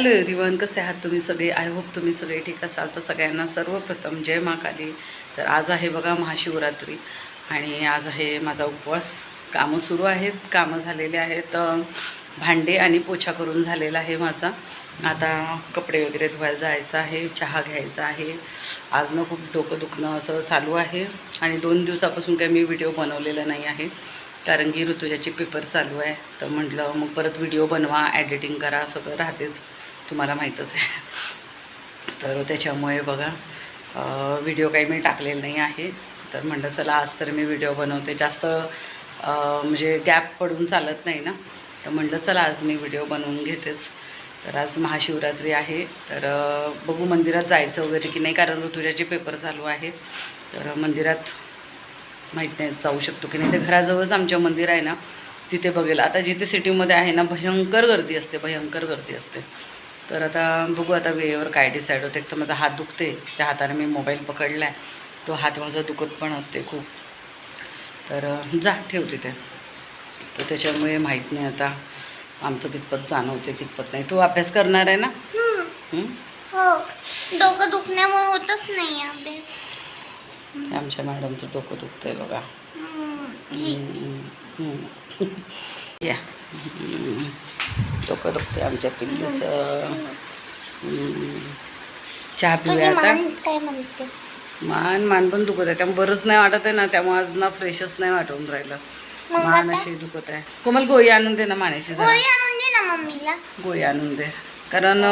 Hello everyone कसे आहात तुम्ही सगळे? आय होप तुम्ही सगळे ठीक असाल. तर सगळ्यांना सर्वप्रथम जय महाकाली तर आज आहे बघा महाशिवरात्री. आणि आज आहे माझा उपवास. कामं सुरू आहेत. कामं झालेले आहेत. भांडे आणि पोछा करून झालेला आहे माझा. आता कपडे वगैरे धुवायला जायचं आहे. चहा घ्यायचा आहे. आज ना खूप डोकं दुखणं असं चालू आहे. आणि दोन दिवसापासून काही मी व्हिडिओ बनवलेला नाही आहे. कारण की ऋतुजाचे पेपर चालू आहे. तर म्हटलं मग परत व्हिडिओ बनवा एडिटिंग करा सगळं राहतेच. तुम्हाला माहीतच आहे. तर त्याच्यामुळे बघा व्हिडिओ काही मी टाकलेला नाही आहे. तर म्हणलं चला आज तर मी व्हिडिओ बनवते. जास्त म्हणजे गॅप पडून चालत नाही ना. तर म्हटलं चला आज मी व्हिडिओ बनवून घेतेच. तर आज महाशिवरात्री आहे. तर बघू मंदिरात जायचं वगैरे की नाही कारण ऋतुजाचे पेपर चालू आहे तर मंदिरात माहीत नाही जाऊ शकतो की नाही. ते घराजवळच आमचं मंदिर आहे ना तिथे बघेल. आता जिथे सिटीमध्ये आहे ना भयंकर गर्दी असते भयंकर गर्दी असते. तर आता बघू आता वेळेवर काय डिसाईड होते. एक तर माझा हात दुखते. त्या हाताने मी मोबाईल पकडला आहे तो हात माझा दुखत पण असते खूप. तर जा ठेव तिथे. तर त्याच्यामुळे माहीत नाही आता आमचं कितपत जाणवते कितपत नाही. तू अभ्यास करणार आहे ना? हं? डोकं दुखण्यामुळे होतच नाही अभ्यास. आमच्या मॅडमचं डोकं दुखतंय बघा. या. डोकं दुखतंय आमच्या पिल्लूचं. चहा पिऊया आता. मान काय म्हणते? मान मान पण दुखत आहे. त्यामुळे बरंच नाही वाटत आहे ना. त्यामुळे आज ना फ्रेशच नाही वाटून राहिलं. मान? अशी दुखत आहे. कोमल गोळी आणून दे ना मानेची जरा. गोळी आणून दे ना मम्मीला. गोळी आणून दे. कारण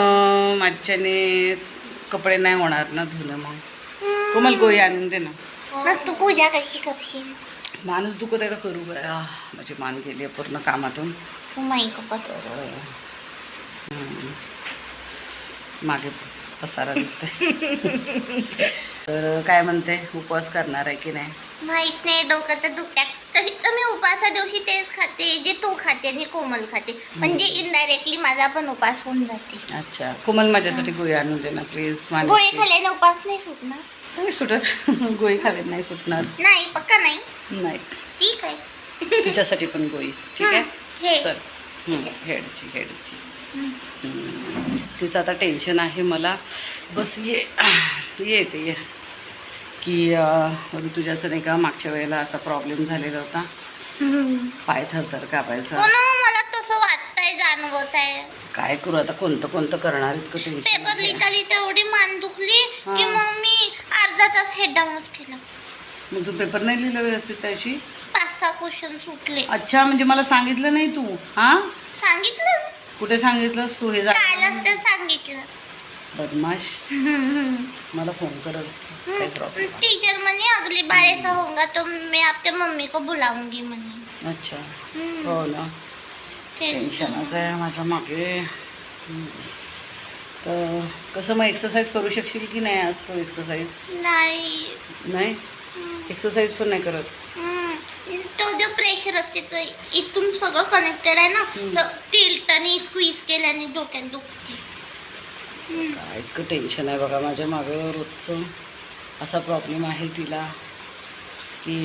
माझ्याने कपडे नाही होणार ना धुणं मग. कोमल गोळी आणून दे ना. तू पूजा कशी करशील? माणूस दुखत आहे तर करू आह, माझी मान गेली आहे पूर्ण कामातून. माई मागे पसारा दिसतोय. तर काय म्हणते? उपवास करणार आहे की नाही? माहीत नाही डोकं तर दुखत्या तशी तर मी उपासा दिवशी तेच खाते जे तू खाते आणि कोमल खाते. म्हणजे इनडायरेक्टली माझा पण उपास होऊन जाते. अच्छा. कोमल माझ्यासाठी गोळी आणून दे ना प्लीज गोळी माने खाल्ल्याने उपास नाही सुटणार. नाही सुटत. गोळी खाली नाही सुटणार. नाही पक्का नाही? नाही. ठीक आहे. तुझ्यासाठी पण गोळी. ठीक आहे. सर. हेडची हेडची. तिचं आता टेन्शन आहे मला. बस ये. येते ये की तुझ्याचं नाही का मागच्या वेळेला असा प्रॉब्लेम झालेला होता. पाय थरथर कापायचा. हो मला तसं वाटतंय जाणवत आहे काय करू आता? कोणतं कोणतं करणार इतकं पेपर टेन्शन लिहिता लिहिता एवढी मान दुखली की. मग मी तास हेड डाऊनच केलं. मग तू पेपर नाही लिहिलं व्यवस्थित त्याशी? पाच सहा क्वेश्चन सुटले. अच्छा म्हणजे मला सांगितलं नाही तू हां? सांगितलं. ना. कुठे सांगितलंस तू हे जा कालच तर सांगितलं. बदमाश. मला फोन करत काही प्रॉब्लेम टीचर म्हणे अगली बार ऐसा होगा तो मैं आपके मम्मी को बुलाऊंगी म्हणे. अच्छा. हम्म. हो ना. तेच. टेन्शनच आहे माझ्या मागे. हम्म. तर कसं मग एक्सरसाइज करू शकशील की नाही आज तो एक्सरसाइज नाही. नाही. एक्सरसाइज पण नाही करत. तो जो प्रेशर असते तो इथून सगळं कनेक्टेड आहे ना. तर टिल्ट आणि स्क्वीज केल्याने डोक्यात दुखते. काय इतकं टेन्शन आहे बघा माझ्या मागं रोजचं. असा प्रॉब्लेम आहे तिला की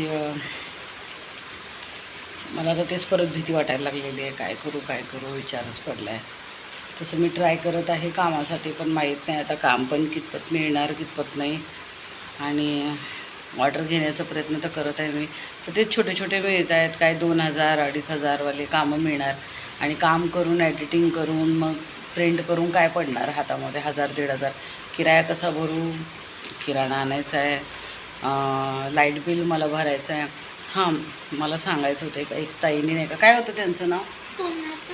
मला आता तेच परत भीती वाटायला लागलेली आहे. काय करू काय करू? विचारच पडला आहे तसं मी ट्राय करत आहे कामासाठी पण माहीत नाही आता काम पण कितपत मिळणार कितपत नाही. आणि ऑर्डर घेण्याचा प्रयत्न तर करत आहे मी. तर तेच छोटे छोटे मिळत आहेत काय दोन हजार अडीच हजारवाले कामं मिळणार. आणि काम करून एडिटिंग करून मग प्रिंट करून काय पडणार हातामध्ये? हजार दीड हजार. किराया कसा भरू? किराणा आणायचा आहे. लाइट बिल मला भरायचं आहे. हां मला सांगायचं होतं एक एक ताईने नाही का? काय होतं त्यांचं नाव?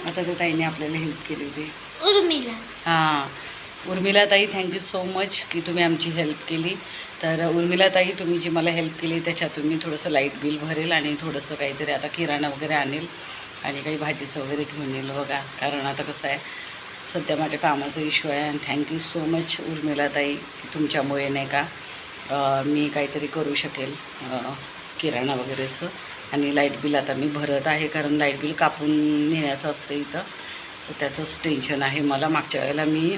आता त्या ताईने आपल्याला हेल्प केली होती. उर्मिला. हां. उर्मिला ताई थँक्यू सो मच की तुम्ही आमची हेल्प केली. तर उर्मिला ताई तुम्ही जी मला हेल्प केली त्याच्यातून मी थोडंसं लाइट बिल भरेल आणि थोडंसं काहीतरी आता किराणा वगैरे आणेल आणि काही भाजीचं वगैरे घेऊन येईल बघा. कारण आता कसं आहे सध्या माझ्या कामाचा इश्यू आहे आणि थँक्यू सो मच उर्मिला ताई तुमच्यामुळे नाही का. मी काहीतरी करू शकेल किराणा वगैरेचं. आणि लाइट बिल आता मी भरत आहे कारण लाइट बिल कापून नेण्याचं असतं इथं. त्याचंच टेन्शन आहे. मला मागच्या वेळेला मी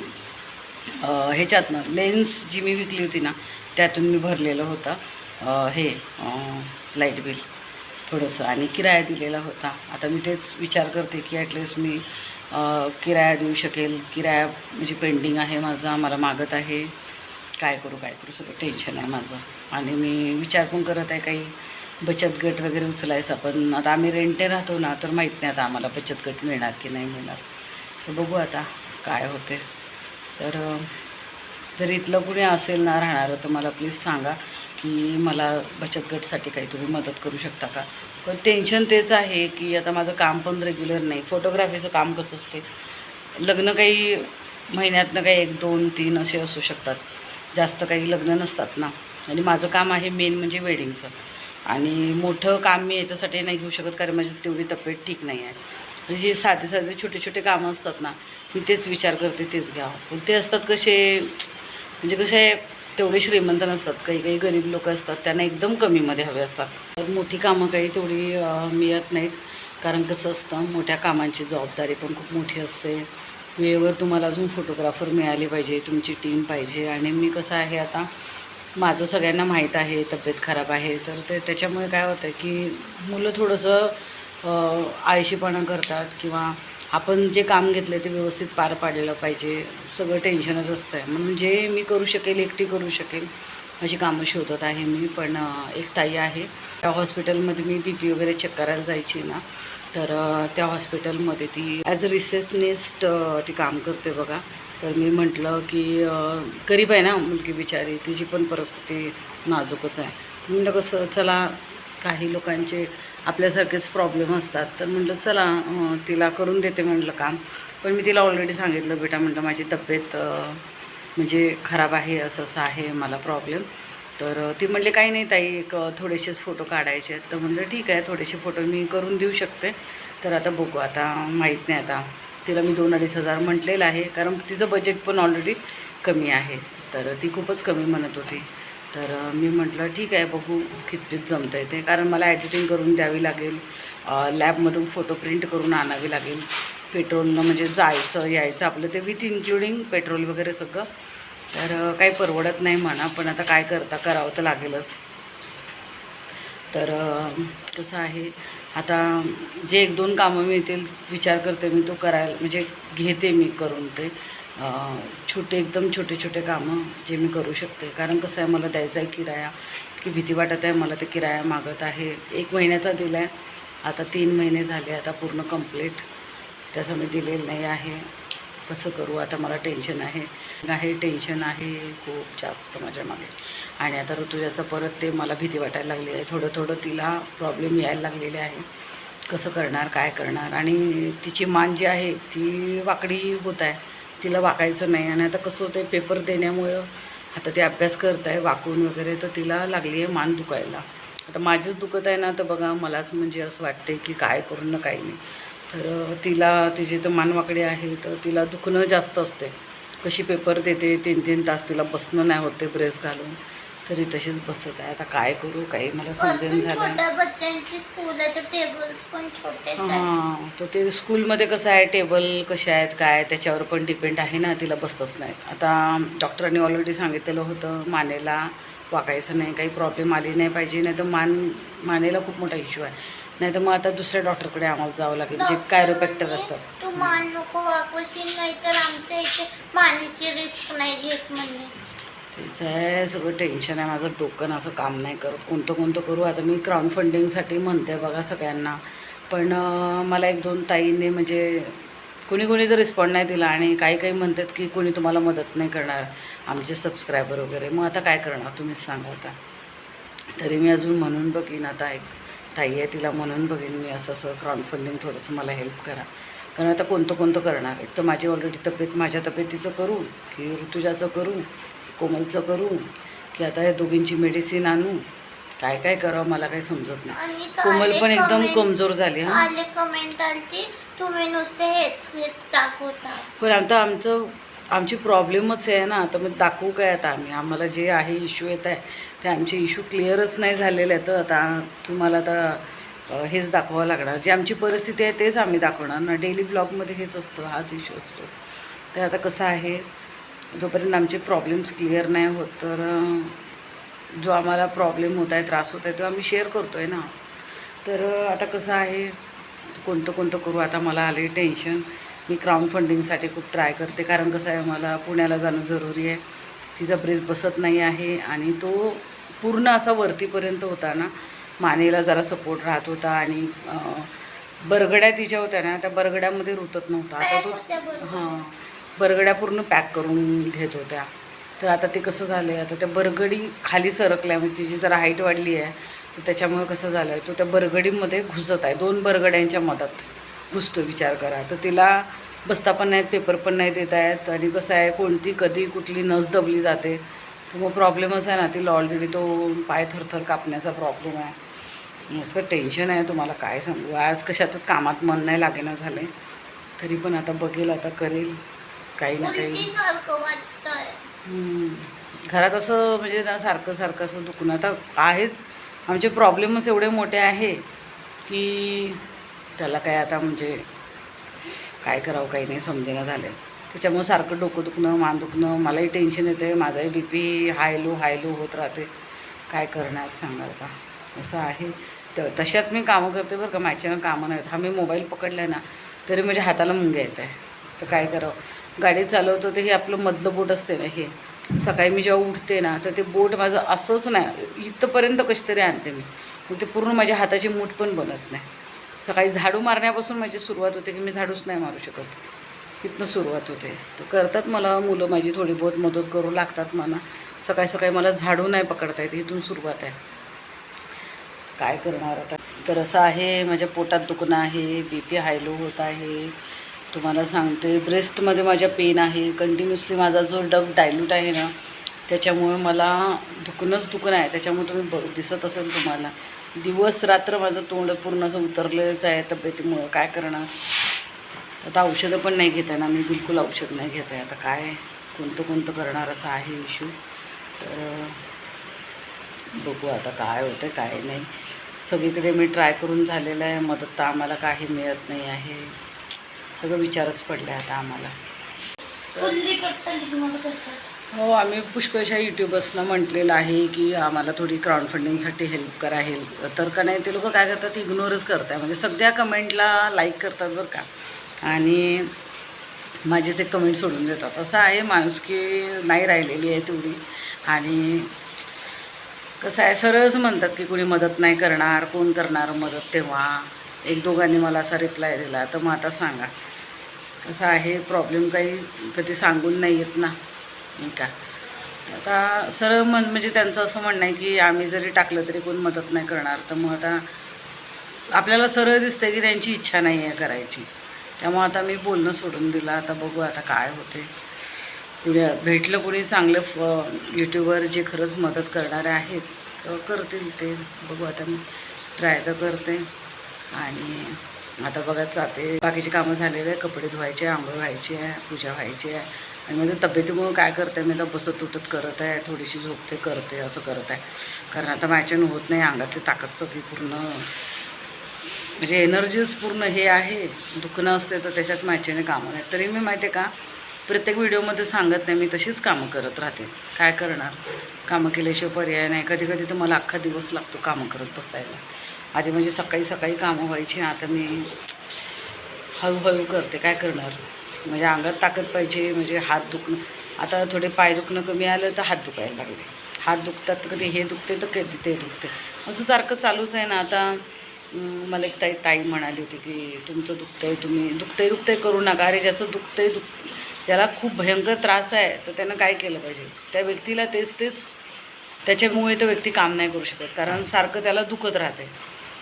ह्याच्यातनं लेन्स जी मी विकली होती ना त्यातून मी भरलेलं होतं. हे लाइट बिल थोडंसं. आणि किराया दिलेला होता. आता मी तेच विचार करते की ॲटलिस्ट मी किराया देऊ शकेल. किराया म्हणजे पेंडिंग आहे माझा मला मागत आहे. काय करू काय करू? सगळं टेन्शन आहे माझं. आणि मी विचार पण करत आहे काही बचत गट वगैरे उचलायचा पण आता आम्ही रेंटे राहतो ना तर माहीत नाही आता आम्हाला बचत गट मिळणार की नाही मिळणार. तर बघू आता काय होते. तर जर इथलं कुणी असेल ना राहणारं तर मला प्लीज सांगा की मला बचत गटसाठी काही तुम्ही मदत करू शकता का? पण टेन्शन तेच आहे की आता माझं काम पण रेग्युलर नाही. फोटोग्राफीचं काम कसं असते? लग्न काही महिन्यातनं काही एक दोन तीन असे असू शकतात. जास्त काही लग्न नसतात ना. आणि माझं काम आहे मेन म्हणजे वेडिंगचं आणि मोठं काम मी याच्यासाठी नाही घेऊ शकत कारण माझी तेवढी तब्येत ठीक नाही आहे. म्हणजे जे साधे साधे छोटे छोटे कामं असतात ना मी तेच विचार करते तेच घ्यावं. पण ते असतात कसे म्हणजे कसे तेवढे श्रीमंत नसतात. काही काही गरीब लोक असतात त्यांना एकदम कमीमध्ये हवे असतात. तर मोठी कामं काही तेवढी मिळत नाहीत. कारण कसं असतं मोठ्या कामांची जबाबदारी पण खूप मोठी असते. वेळेवर तुम्हाला अजून फोटोग्राफर मिळाले पाहिजे तुमची टीम पाहिजे. आणि मी कसं आहे आता माझं सगळ्यांना माहीत आहे तब्येत खराब आहे. तर ते त्याच्यामुळे काय होतं की मुलं थोडंसं आळशीपणा करतात किंवा आपण जे काम घेतलं ते व्यवस्थित पार पाडलं पाहिजे. सगळं टेन्शनच असतं आहे म्हणून जे मी करू शकेल एकटी करू शकेल अशी कामं शोधत आहे मी. पण एक ताई आहे. त्या हॉस्पिटलमध्ये मी बी पी वगैरे चेक करायला जायची ना तर त्या हॉस्पिटलमध्ये ती ॲज अ रिसेप्शनिस्ट ती काम करते बघा. तर मी म्हटलं की गरीब आहे ना मुलगी बिचारी तिची पण परिस्थिती नाजूकच आहे. म्हणलं म्हटलं कसं? चला काही लोकांचे आपल्यासारखेच प्रॉब्लेम असतात. तर म्हटलं चला तिला करून देते म्हटलं काम. पण मी तिला ऑलरेडी सांगितलं बेटा म्हटलं माझी तब्येत म्हणजे खराब आहे असं असं आहे मला प्रॉब्लेम तर ती म्हणले काही नाही ताई एक थोडेसेच फोटो काढायचे आहेत. तर म्हटलं ठीक आहे थोडेसे फोटो मी करून देऊ शकते. तर आता बघू आता माहीत नाही आता. तिला मी दोन अडीच हजार म्हटलेलं आहे कारण तिचं बजेट पण ऑलरेडी कमी आहे. तर ती खूपच कमी म्हणत होती. तर मी म्हटलं ठीक आहे बघू कितपीत जमतं आहे ते. कारण मला ॲडिटिंग करून द्यावी लागेल. लॅबमधून फोटो प्रिंट करून आणावी लागेल. पेट्रोलनं म्हणजे जायचं यायचं आपलं ते विथ इन्क्लुडिंग पेट्रोल वगैरे सगळं. तर काही परवडत नाही म्हणा पण आता काय करता करावं तर लागेलच. तर कसं आहे आता जे एक दोन कामं मिळतील विचार करते मी तो करायला म्हणजे घेते मी करून ते. छोटे एकदम छोटे छोटे कामं जे मी करू शकते. कारण कसं आहे मला द्यायचा आहे किराया. इतकी भीती वाटत आहे मला ते किराया मागत आहे. एक महिन्याचा दिला आहे आता तीन महिने झाले आता पूर्ण कंप्लीट त्याचं मी दिलेलं नाही आहे. कसं करू? आता मला टेन्शन आहे. नाही टेन्शन आहे खूप जास्त माझ्या मागे. आणि आता ऋतुजाचं परत ते मला भीती वाटायला लागली आहे. थोडं थोडं तिला प्रॉब्लेम यायला लागलेले आहे. कसं करणार काय करणार? आणि तिची मान जी आहे ती वाकडी होत आहे. तिला वाकायचं नाही. आणि आता कसं होतं आहे पेपर देण्यामुळं आता ते अभ्यास करत आहे वाकून वगैरे तर तिला लागली आहे मान दुखायला. आता माझंच दुखत आहे ना तर बघा मलाच म्हणजे असं वाटते की काय करू ना काही नाही. तर तिला तिची तर मानवाकडे आहे तर तिला दुखणं जास्त असते कशी पेपर देते तीन तीन तास तिला बसणं नाही होते ब्रेस घालून. तरी तशीच बसत आहे. आता काय करू? काही मला समजेन झालं. हां तर ते स्कूलमध्ये कसं आहे टेबल कसे आहेत काय त्याच्यावर पण डिपेंड आहे ना. तिला बसतच नाहीत. आता डॉक्टरांनी ऑलरेडी सांगितलेलं होतं मानेला वाकायचं नाही काही प्रॉब्लेम आली नाही पाहिजे. नाही तर मान मानेला खूप मोठा इश्यू आहे. नाही तर मग आता दुसऱ्या डॉक्टरकडे आम्हाला जावं लागेल. जे कायरोपॅक्टर असतात. तू मान नको वाकवशील नाही तर आमच्या इथे मानेची रिस्क नाही घेत म्हणजे तेच आहे सगळं टेन्शन आहे माझं डोकं असं काम नाही करत. कोणतं कोणतं करू? आता मी क्राऊड फंडिंगसाठी म्हणते बघा सगळ्यांना. पण मला एक दोन ताईने म्हणजे कुणी कुणी तर रिस्पॉन्ड नाही दिला आणि काही काही म्हणतात की कोणी तुम्हाला मदत नाही करणार आमचे सबस्क्रायबर वगैरे. मग आता काय करणार? तुम्हीच सांगा आता. तरी मी अजून म्हणून बघीन आता एक ताई आहे तिला म्हणून बघीन मी असं असं क्राऊड फंडिंग थोडंसं मला हेल्प करा. कारण आता कोणतं कोणतं करणार? एक तर माझी ऑलरेडी तब्येत माझ्या तब्येतीचं करू की ऋतुजाचं करू कोमलचं करू की आता या दोघींची मेडिसिन आणू काय काय करावं मला काही समजत नाही. कोमल पण एकदम कमजोर झाली हां. आले कमेंट आलती तुम्ही नुसते हेच हेच दाखवता. पण आता आमचं आमची प्रॉब्लेमच आहे ना तर मग दाखवू काय आता आम्ही? आम्हाला जे आहे इश्यू येत आहे ते आमचे इश्यू क्लिअरच नाही झालेले आहेत. तर आता तुम्हाला आता हेच दाखवावं लागणार. जे आमची परिस्थिती आहे तेच आम्ही दाखवणार. ना डेली ब्लॉगमध्ये हेच असतं हाच इश्यू असतो. तर आता कसं आहे? जोपर्यंत आमचे प्रॉब्लेम्स क्लिअर नाही होत तर जो आम्हाला प्रॉब्लेम होत आहे त्रास होत आहे तो आम्ही शेअर करतो आहे ना. तर आता कसं आहे कोणतं कोणतं करू आता मला आले टेन्शन मी क्राऊन फंडिंगसाठी खूप ट्राय करते कारण कसं आहे मला पुण्याला जाणं जरुरी आहे. तिचा ब्रेस बसत नाही आहे आणि तो पूर्ण असा वरतीपर्यंत होता ना. मानेला जरा सपोर्ट राहत होता आणि बरगड्या तिच्या होत्या ना त्या बरगड्यामध्ये रुतत नव्हता. आता तो. हां. बरगड्या पूर्ण पॅक करून घेत होत्या. तर आता ते कसं झालं आहे आता त्या बरगडी खाली सरकल्या म्हणजे तिची जरा हाईट वाढली आहे तर त्याच्यामुळे कसं झालं आहे तो त्या बरगडीमध्ये घुसत आहे. दोन बरगड्यांच्या मधात घुसतो विचार करा. तर तिला बसता पण नाहीत पेपर पण नाही देत आहेत. आणि कसं आहे कोणती कधी कुठली नस दबली जाते. तर मग प्रॉब्लेमच आहे ना तिला ऑलरेडी तो पाय थरथर कापण्याचा प्रॉब्लेम आहे. असं टेन्शन आहे तुम्हाला काय सांगू? आज कशातच कामात मन नाही लागेना झालं तरी पण आता बघेल आता करेल. काही ना काही. उलटीसारखं वाटतंय. हम्म. घरात असं म्हणजे ना सारखं सारखं असं दुखणं. आता आहेच. आमचे प्रॉब्लेमच एवढे मोठे आहे की त्याला काय आता म्हणजे काय करावं काही नाही समजेना झालं त्याच्यामुळे सारखं डोकं दुखणं मान दुखणं मलाही टेन्शन येते माझाही B P high low high low होत राहते. काय करणार सांगा आता. असं आहे. तर तशात मी कामं करते बरं का. माझ्यानं कामं नाहीत. हा मी मोबाईल पकडला ना तरी म्हणजे हाताला मुंग्या येत आहे तर काय करावं? गाडी चालवतो तर हे आपलं मधलं बोट असते ना हे. सकाळी मी जेव्हा उठते ना तर ते बोट माझं असंच नाही इथंपर्यंत कशी तरी आणते मी. मग ते पूर्ण माझ्या हाताची मूठ पण बनत नाही. सकाळी झाडू मारण्यापासून माझी सुरुवात होते की मी झाडूच नाही मारू शकत. इथनं सुरुवात होते. तर करतात मला मुलं माझी थोडी बहुत मदत करू लागतात मला. सकाळी सकाळी मला झाडू नाही पकडता येते इथून सुरुवात आहे. काय करणार आता? तर असं आहे माझ्या पोटात दुखणं आहे बी पी हायलो होत आहे. तुम्हाला सांगते ब्रेस्टमध्ये माझ्या पेन आहे कंटिन्युअसली माझा जो डब डायल्यूट आहे ना त्याच्यामुळे मला दुखणंच दुखणं आहे. त्याच्यामुळे तुम्ही ब दिसत असेल तुम्हाला. दिवस रात्र माझं तोंड पूर्ण असं उतरलेलंच आहे तब्येतीमुळं. काय करणार? आता औषधं पण नाही घेत आहे ना मी बिलकुल औषध नाही घेत आहे. आता काय कोणतं कोणतं करणार असं आहे इश्यू तर बघू आता काय होतं काय नाही. सगळीकडे मी ट्राय करून झालेलं आहे. मदत तर आम्हाला काही मिळत नाही आहे. सगळं विचारच पडले आता आम्हाला. हो आम्ही पुष्कळशा युट्यूबर्सनं म्हटलेलं आहे की आम्हाला थोडी क्राऊड फंडिंगसाठी हेल्प करा. हेल्प तर का नाही ते लोक काय करतात इग्नोरच करतात म्हणजे सगळ्या कमेंटला लाईक करतात बरं का. आणि माझेच एक कमेंट सोडून देतात. असं आहे माणुसकी नाही राहिलेली आहे तेवढी. आणि कसं आहे सरळच म्हणतात की कुणी मदत नाही करणार कोण करणार मदत तेव्हा. एक दोघांनी मला असा रिप्लाय दिला. तर मग आता सांगा. कसं आहे प्रॉब्लेम काही कधी सांगून नाही येत ना. नाही का? आता सरळ मन म्हणजे त्यांचं असं म्हणणं आहे की आम्ही जरी टाकलं तरी कोण मदत नाही करणार. तर मग आता आपल्याला सरळ दिसतं की त्यांची इच्छा नाही आहे करायची. त्यामुळे आता मी बोलणं सोडून दिलं. आता बघू आता काय होते कुणी भेटलं कुणी चांगलं फ यूट्यूबर जे खरंच मदत करणारे आहेत तर करतील ते. बघू आता मी ट्राय तर करते. आणि आता बघा जाते. बाकीचे कामं झालेले आहे कपडे धुवायचे आंघोळ व्हायची आहे पूजा व्हायची आहे. आणि माझ्या तब्येतीमुळं काय करते मी तर बसत तुटत करत आहे. थोडीशी झोपते करते असं करत आहे. कारण आता माझ्यानं होत नाही. अंगातली ताकद सगळी पूर्ण. म्हणजे एनर्जीच पूर्ण हे आहे. दुखणं असते तर त्याच्यात माझ्याने कामं नाही. तरी मी माहिती आहे का प्रत्येक व्हिडिओमध्ये सांगत नाही. मी तशीच कामं करत राहते. काय करणार? कामं केल्याशिवाय पर्याय नाही. कधी कधी तर मला अख्खा दिवस लागतो कामं करत बसायला. आधी म्हणजे सकाळी सकाळी कामं व्हायची आता मी हळूहळू करते. काय करणार? म्हणजे अंगात ताकद पाहिजे म्हणजे हात दुखणं. आता थोडे पाय दुखणं कमी आलं तर हात दुखायला लागले. हात दुखतात कधी हे दुखते तर कधी ते दुखते. असं सारखं चालूच आहे ना. आता मला एक ताई ताई म्हणाली होती की तुमचं दुखतंय तुम्ही दुखतंय दुखतंय करू नका. अरे ज्याचं दुखतंय दुख ज्याला खूप भयंकर त्रास आहे तर त्यानं काय केलं पाहिजे? त्या व्यक्तीला तेच तेच त्याच्यामुळे तो व्यक्ती काम नाही करू शकत. कारण सारखं त्याला दुखत राहते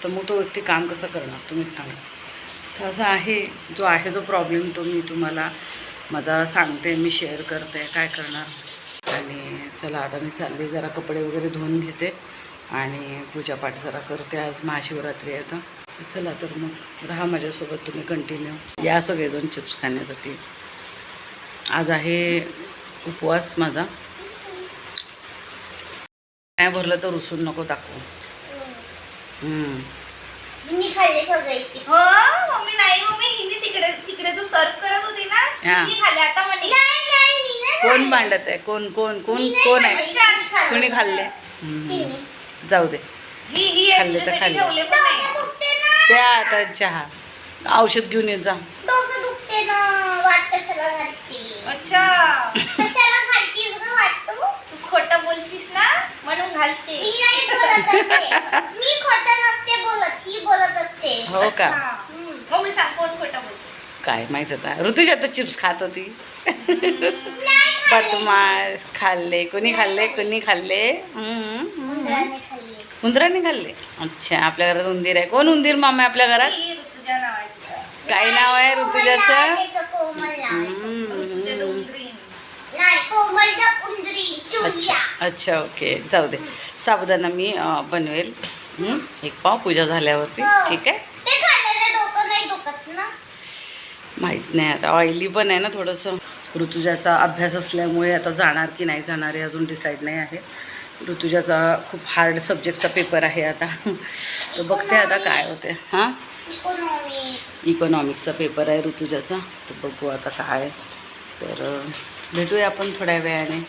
तर मग तो व्यक्ती काम कसं करणार? तुम्हीच सांगा. तर असं आहे जो आहे तो प्रॉब्लेम तो मी तुम्हाला माझा सांगते मी शेअर करते काय करणार? आणि चला आता मी चालले जरा कपडे वगैरे धुवून घेते. आणि पूजापाठ जरा करते आज महाशिवरात्री आहे तर चला तर मग राहा माझ्यासोबत तुम्ही कंटिन्यू या सगळेजण चिप्स खाण्यासाठी. आज आहे उपवास माझा. नाही भरलं तर उसून नको टाकू कोण भांडत आहे? कोण कोण कोण कोण आहे? कोणी खाल्ले? जाऊ दे. ही खाल्ले तर खाल्ले. त्या आता चहा. औषध घेऊन येत जा. अच्छा. खोटं बोलतीस. म्हणून घालते. मी नाही बोलत असते. मी खोट नसते बोलत ही बोलत असते. हो का? हो मी सांग कोण खोट बोलते? काय माहीत होता ऋतुजा आता चिप्स खात होती. बदमाश खाल्ले. कोणी खाल्ले? कोणी खाल्ले? उंदराने खाल्ले. अच्छा आपल्या घरात उंदीर आहे. कोण उंदीर मामा आपल्या घरात? काय नाव आहे ऋतुजाचं? अच्छा अच्छा ओके जाऊ दे. साबुदाणा मी बनवेल. एक पाव पूजा झाल्यावरती हो. ठीक आहे? माहीत नाही आता ऑइली पण आहे ना थोडंसं. ऋतुजाचा अभ्यास असल्यामुळे आता जाणार की नाही जाणार हे अजून डिसाईड नाही आहे. ऋतुजाचा खूप हार्ड सब्जेक्टचा पेपर आहे आता. तर बघते आता काय होते हां? इकॉनॉमी इकॉनॉमिक्सचा पेपर आहे ऋतुजाचा. तर बघू आता काय. तर भेटूया आपण थोड्या वेळाने.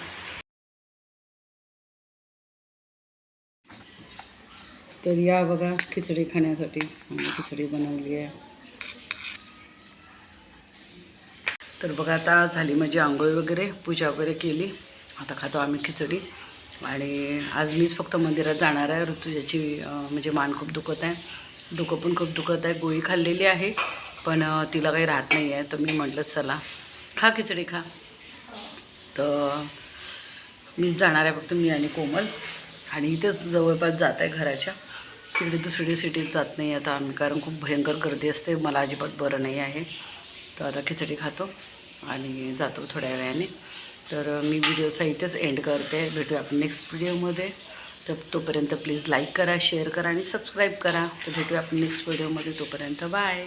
तर या बघा खिचडी खाण्यासाठी. आम्ही खिचडी बनवली आहे. तर बघा आता झाली माझी आंघोळ वगैरे पूजा वगैरे केली. आता खातो आम्ही खिचडी. आणि आज मीच फक्त मंदिरात जाणार आहे. ऋतुजाची म्हणजे मान खूप दुखत आहे. डोकं पण खूप दुखत आहे. गोळी खाल्लेली आहे. पण तिला काही राहत नाही आहे तर मी म्हटलं चला खा खिचडी खा. तर मीच जाणार आहे फक्त मी आणि कोमल. आणि इथेच जवळपास जात आहे घराच्या. तिकडे दुसरी सिटीत जात नाही आता आम्ही कारण खूप भयंकर गर्दी असते. मला अजिबात बरं नाही आहे. तर आता खिचडी खातो आणि जातो थोड्या वेळाने. तर मी व्हिडिओचा इथेच एंड करते. भेटूया आपण नेक्स्ट व्हिडिओमध्ये तर तोपर्यंत प्लीज लाईक करा शेअर करा आणि सबस्क्राईब करा. तर भेटूया आपण नेक्स्ट व्हिडिओमध्ये तोपर्यंत बाय